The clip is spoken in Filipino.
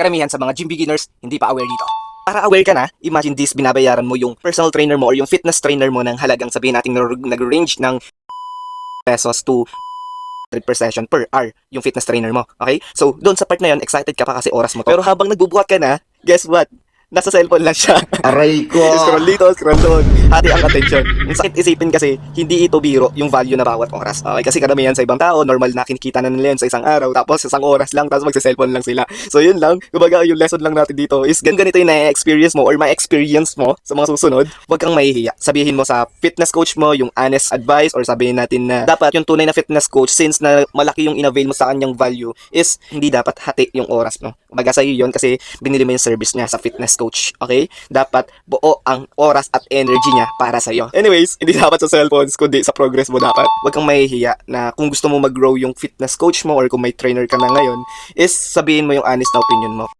karamihan sa mga gym beginners hindi pa aware dito. Para aware ka na, imagine this, binabayaran mo yung personal trainer mo or yung fitness trainer mo ng halagang sabihin natin nag- nag-range ng pesos to 100 per session per hour yung fitness trainer mo. Okay? So, doon sa part na yun, excited ka pa kasi oras mo to. Pero habang nagbubuhat ka na, guess what? Nasa cellphone lang siya. Aray ko! scroll dito, scroll doon. Hati ang attention. Ang sakit isipin kasi, hindi ito biro yung value na bawat oras. Okay, kasi karamihan sa ibang tao, normal na kinikita na nila yun sa isang araw, tapos isang oras lang, tapos magsa-cellphone lang sila. So yun lang, kumbaga yung lesson lang natin dito is gan ganito yung na-experience mo or ma-experience mo sa mga susunod, huwag kang mahihiya. Sabihin mo sa fitness coach mo yung honest advice or sabihin natin na dapat yung tunay na fitness coach since na malaki yung inavail mo sa kanyang value is hindi dapat hati yung oras mo. Kumbaga sa'yo yun kasi binili mo yung service niya sa fitness coach. Okay? Dapat buo ang oras at energy niya para sa'yo. Anyways, hindi dapat sa cellphones, kundi sa progress mo dapat. Huwag kang mahihiya na kung gusto mo mag-grow yung fitness coach mo or kung may trainer ka na ngayon, is sabihin mo yung honest na opinion mo.